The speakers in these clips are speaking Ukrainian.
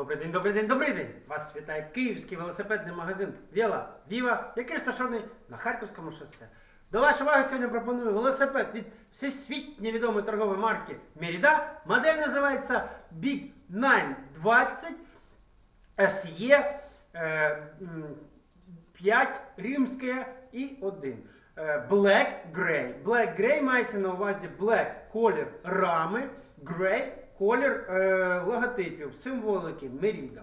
Добрий день, добрий день, добрий день! Вас вітає київський велосипедний магазин Віла Віва, який розташований на Харківському шосе. До вашої уваги сьогодні пропоную велосипед від всесвітньо відомої торгової марки Merida. Модель називається Big 920 SE е, м, 5 римське і 1. Е, Black Grey. Black Grey мається на увазі black колір рами, grey колір е, логотипів, символики Merida.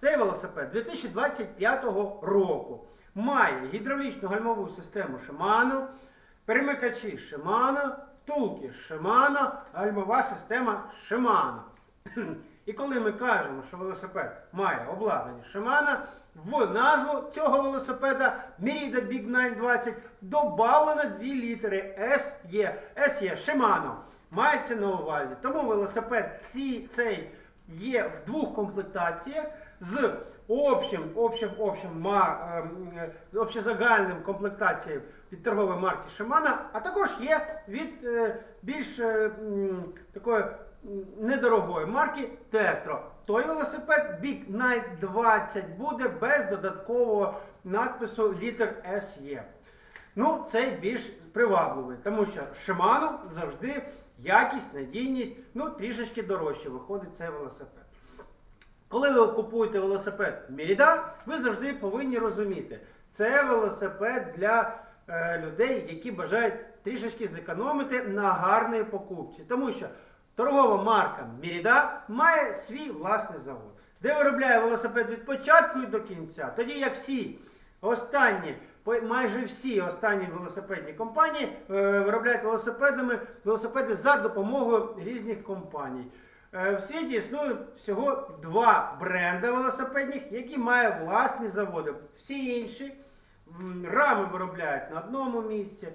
Цей велосипед 2025 року має гідравлічну гальмову систему Shimano, перемикачі Shimano, втулки Shimano, гальмова система Shimano. І коли ми кажемо, що велосипед має обладнання Shimano, в назву цього велосипеда Merida Big 920 добавлено дві літери SE. SE Shimano. Мається на увазі. Тому велосипед ці, цей є в двох комплектаціях з общим, общим, общим, ма, ем, е, общезагальним комплектацією від торгової марки Shimano, а також є від е, більш е, такої недорогої марки Tetro. Той велосипед Big Night 20 буде без додаткового надпису літер SE. Ну, цей більш привабливий, тому що Shimano завжди якість, надійність, ну трішечки дорожче виходить цей велосипед. Коли ви купуєте велосипед Merida, ви завжди повинні розуміти, це велосипед для е, людей, які бажають трішечки зекономити на гарної покупці. Тому що торгова марка Merida має свій власний завод, де виробляє велосипед від початку і до кінця. Тоді як всі останні, майже всі останні велосипедні компанії е, виробляють велосипедами, велосипеди за допомогою різних компаній. Е, В світі існує всього два бренди велосипедних, які мають власні заводи. Всі інші рами виробляють на одному місці,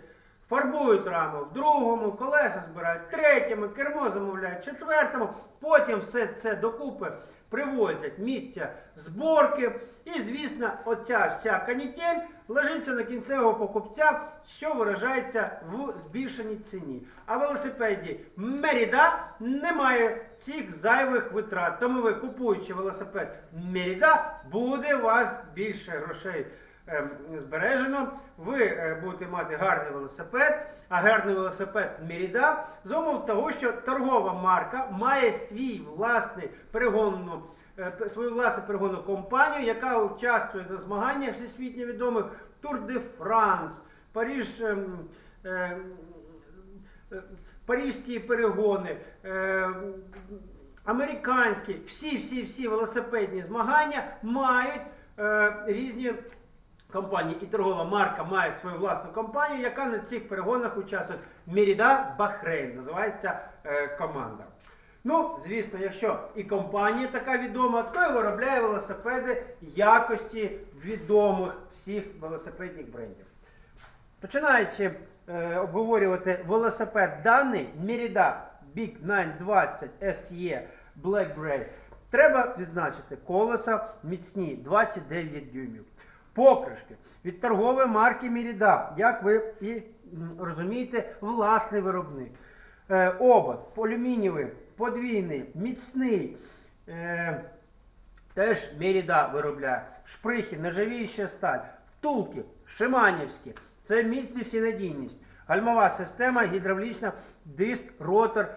фарбують раму в другому, колеса збирають третьому, кермо замовляють четвертому. Потім все це докупи привозять місця зборки. І, звісно, оця вся канітель лежиться на кінцевого покупця, що виражається в збільшеній ціні. А в велосипеді Меріда немає цих зайвих витрат. Тому ви, купуючи велосипед Меріда, буде у вас більше грошей збережено. Ви е, будете мати гарний велосипед, а гарний велосипед Merida за умов того, що торгова марка має свій власний перегонну е, свою власну перегонну компанію, яка участвує на змаганнях всесвітньо відомих Tour de France, Париж. ем, е, е, перегони, е, американські, всі, всі, всі велосипедні змагання мають е, різні компанії. І торгова марка має свою власну компанію, яка на цих перегонах участвує. Merida Bahrain називається е, команда. Ну, звісно, якщо і компанія така відома, то і виробляє велосипеди якості відомих всіх велосипедних брендів. Починаючи е, обговорювати велосипед даний Merida Big 920 SE Black Grey, треба відзначити колеса міцні 29 дюймів. Покришки від торгової марки Merida, як ви і розумієте, власний виробник. Е, обод полюмінієвий, подвійний, міцний. Е, Теж Меріда виробляє. Шприхи, нержавіюча сталь, втулки, шиманівські. Це міцність і надійність. Гальмова система, гідравлічна, диск, ротор,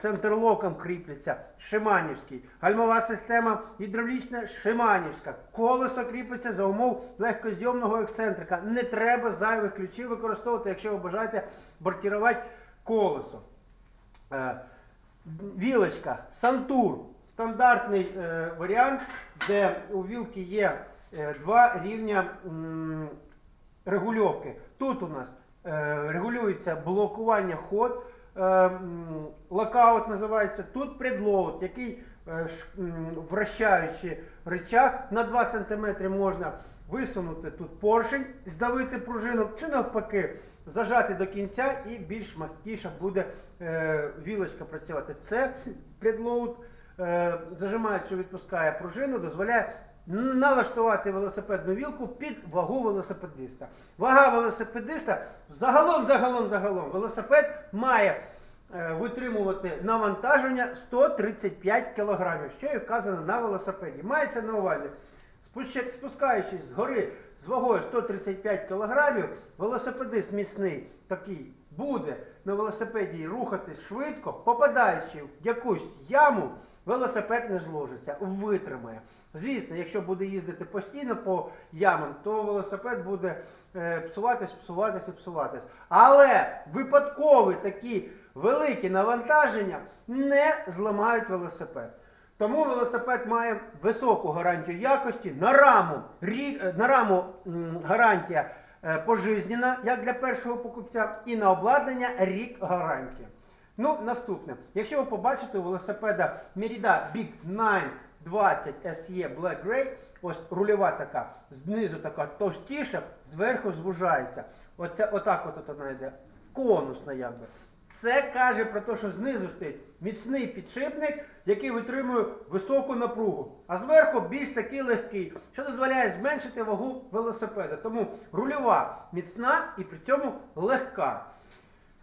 центрлоком кріпиться, шиманівський. Гальмова система гідравлічна, шиманівська. Колесо кріпиться за умов легкозйомного ексцентрика. Не треба зайвих ключів використовувати, якщо ви бажаєте бортувати колесо. Е, Вілочка, Сантур, стандартний е, варіант, де у вілки є е, два рівня регульовки. Тут у нас е, регулюється блокування ход, е, локаут називається, тут предлоуд, який е, вращаючи рычаг на 2 см можна висунути тут поршень, здавити пружину, чи навпаки зажати до кінця і більш м'якіше буде е, вілочка працювати. Це предлоуд, е, зажимаючи, відпускає пружину, дозволяє налаштувати велосипедну вілку під вагу велосипедиста. Вага велосипедиста загалом, загалом, загалом, велосипед має е, витримувати навантаження 135 кг, що і вказано на велосипеді. Мається на увазі, спускаючись з гори з вагою 135 кг, велосипедист міцний такий буде на велосипеді рухатись швидко, попадаючи в якусь яму, велосипед не зложиться, витримає. Звісно, якщо буде їздити постійно по ямам, то велосипед буде е, псуватись, псуватись і псуватись. Але випадкові такі великі навантаження не зламають велосипед. Тому велосипед має високу гарантію якості. На раму, е, на раму гарантія е, пожизнена, як для першого покупця, і на обладнання рік гарантія. Ну, наступне. Якщо ви побачите у велосипеда Merida Big 920 SE Black Grey, ось рульова така, знизу така товстіша, зверху звужається. Оце, отак от вона йде. Конусна якби. Це каже про те, що знизу стоїть міцний підшипник, який витримує високу напругу, а зверху більш такий легкий, що дозволяє зменшити вагу велосипеда. Тому рульова міцна і при цьому легка.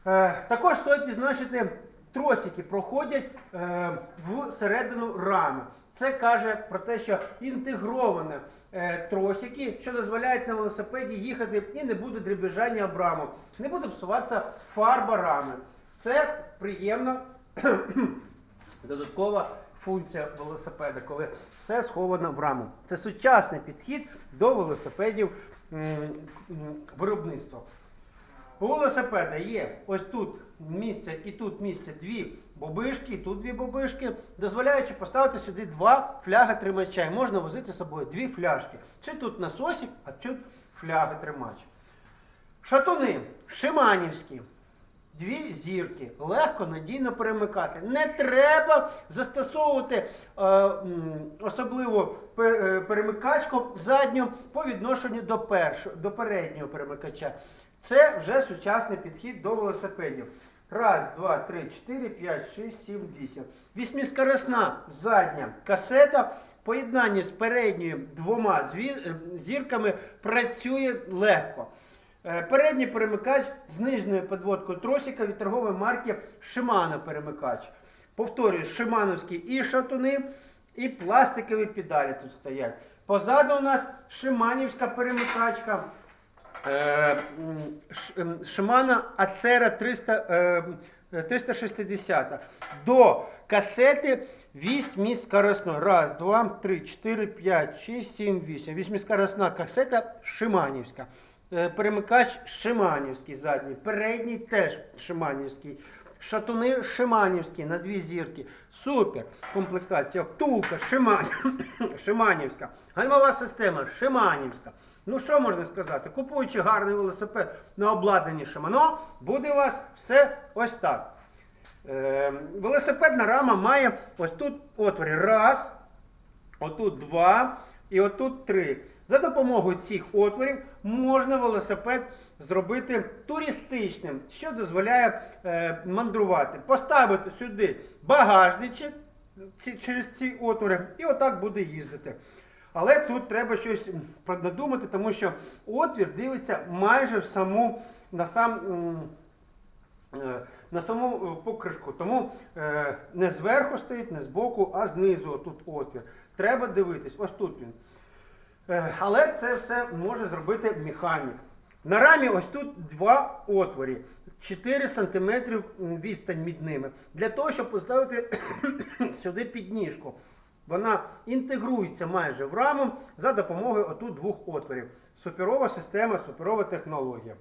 Е, також стоїть відзначити, тросики проходять е, в середину рами. Це каже про те, що інтегровані е, тросики, що дозволяють на велосипеді їхати і не буде дребіжання об раму, не буде псуватися фарба рами. Це приємна додаткова функція велосипеда, коли все сховано в раму. Це сучасний підхід до велосипедів виробництва. У велосипеда є ось тут місце і тут місце дві бобишки, і тут дві бобишки, дозволяючи поставити сюди два фляги тримача. І можна возити з собою дві фляжки. Чи тут насосик, а тут фляги тримач. Шатуни шиманівські. Дві зірки, легко, надійно перемикати. Не треба застосовувати е, особливо е, перемикачку задню по відношенню до, першого, до переднього перемикача. Це вже сучасний підхід до велосипедів. Раз, два, три, чотири, п'ять, шість, сім, вісім. Вісьміскорисна задня касета в поєднанні з передньою двома е, зірками працює легко. Е, Передній перемикач з нижньою підводкою тросика від торгової марки Shimano перемикач. Повторюю, шимановські і шатуни, і пластикові педалі тут стоять. Позаду у нас шиманівська перемикачка. Е, м, Ш- Shimano Acera 300, е, 360. До касети 8 скоростной. Раз, два, три, чотири, п'ять, шість, сім, вісім. Вісьміскоросна касета Шиманівська. Е, Перемикач Шиманівський задній. Передній теж Шиманівський. Шатуни Шиманівські на дві зірки. Супер. Комплектація. Втулка Шиманівська. Гальмова система Шиманівська. Ну що можна сказати? Купуючи гарний велосипед на обладнанні Шимано, буде у вас все ось так. Е, велосипедна рама має ось тут отвори. Раз, отут два і отут три. За допомогою цих отворів можна велосипед зробити туристичним, що дозволяє е, мандрувати. Поставити сюди багажничок ці, через ці отвори і отак буде їздити. Але тут треба щось надумати, тому що отвір дивиться майже в саму на сам. е, на саму е, покришку. Тому е, не зверху стоїть, не збоку, а знизу тут отвір. Треба дивитись, ось тут він. Е, але це все може зробити механік. На рамі ось тут два отворі, 4 см відстань між ними. Для того, щоб поставити сюди підніжку. Вона інтегрується майже в раму за допомогою отут двох отворів. Суперова система, суперова технологія.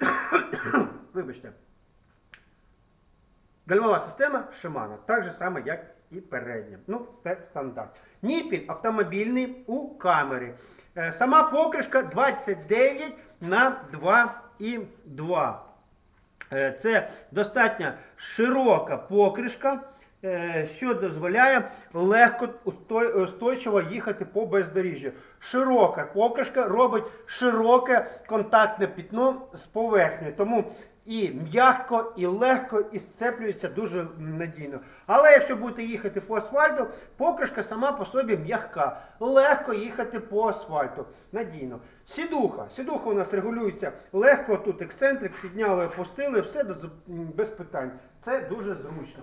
Вибачте. Гальмова система Shimano, так же саме, як і передня. Ну, це стандарт. Ніпіль автомобільний у камері. Е, Сама покришка 29 на 2,2. Е, Це достатньо широка покришка, е, що дозволяє легко устойчиво їхати по бездоріжжю. Широка покришка робить широке контактне пітно з поверхнею. Тому і м'яко, і легко, і сцеплюється дуже надійно. Але якщо будете їхати по асфальту, покришка сама по собі м'яка. Легко їхати по асфальту. Надійно. Сідуха. Сідуха у нас регулюється легко, тут ексцентрик, підняли, опустили, все без питань. Це дуже зручно.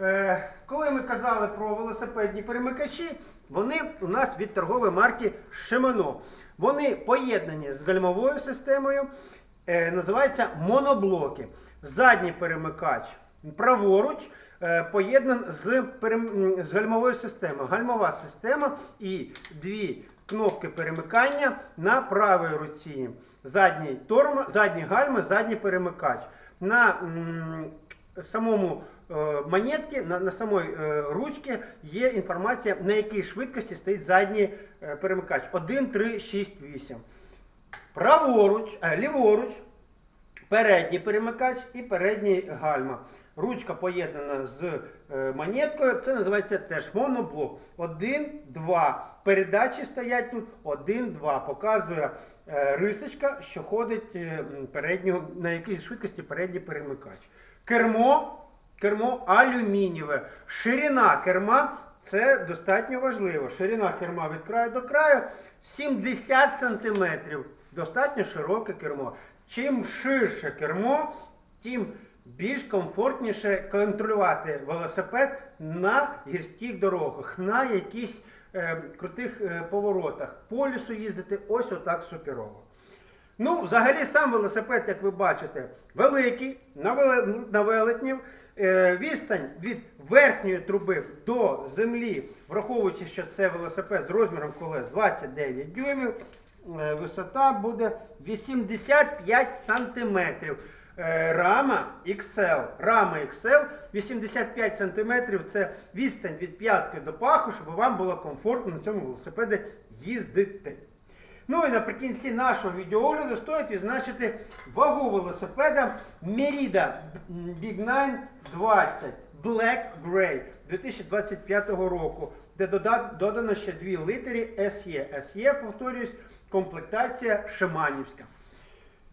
Е, коли ми казали про велосипедні перемикачі, вони у нас від торгової марки Shimano. Вони поєднані з гальмовою системою, називаються моноблоки. Задній перемикач праворуч е, поєднан з, з гальмовою системою. Гальмова система і дві кнопки перемикання на правій руці. Задній торма, задні гальми, задній перемикач. На м, самому е, монетці, на, на самій е, ручці є інформація, на якій швидкості стоїть задній е, перемикач. 1, 3, 6, 8. Праворуч, а, ліворуч, передній перемикач і передній гальма. Ручка поєднана з е, монеткою, це називається теж моноблок. 1, 2. Передачі стоять тут 1, 2. Показує е, рисочка, що ходить е, передню, на якій швидкості передній перемикач. Кермо, кермо алюмінієве. Ширина керма це достатньо важливо. Ширина керма від краю до краю 70 см. Достатньо широке кермо. Чим ширше кермо, тим більш комфортніше контролювати велосипед на гірських дорогах, на якісь е, крутих е, поворотах. По лісу їздити ось отак суперово. Ну, взагалі сам велосипед, як ви бачите, великий, на, велетнів. Е, відстань від верхньої труби до землі, враховуючи, що це велосипед з розміром колес 29 дюймів, висота буде 85 сантиметрів. Е, Рама XL. Рама XL 85 сантиметрів це відстань від п'ятки до паху, щоб вам було комфортно на цьому велосипеді їздити. Ну і наприкінці нашого відеоогляду стоїть відзначити вагу велосипеда Merida Big 9 20 Black Grey 2025 року, де додано ще дві літери SE. SE, повторюсь, комплектація Шиманівська.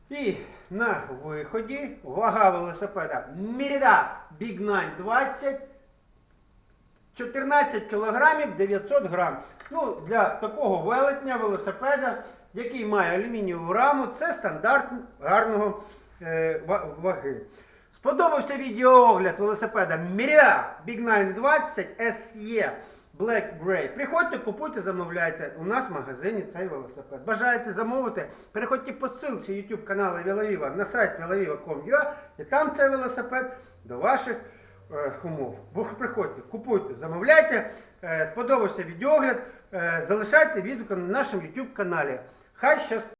І на виході вага велосипеда Merida Big 9 20 14 кілограмів 900 грам. Ну, для такого велетня велосипеда, який має алюмінієву раму, це стандарт гарного е, ваги. Сподобався відеоогляд велосипеда Merida Big 920 SE Black Grey. Приходьте, купуйте, замовляйте. У нас в магазині цей велосипед. Бажаєте замовити? Переходьте по ссылці YouTube каналу Вілавіва на сайт vilaviva.com.ua і там цей велосипед до ваших е, умов. Ви приходьте, купуйте, замовляйте. Е, сподобався відеогляд. Е, залишайте відео на нашому YouTube каналі. Хай щастить!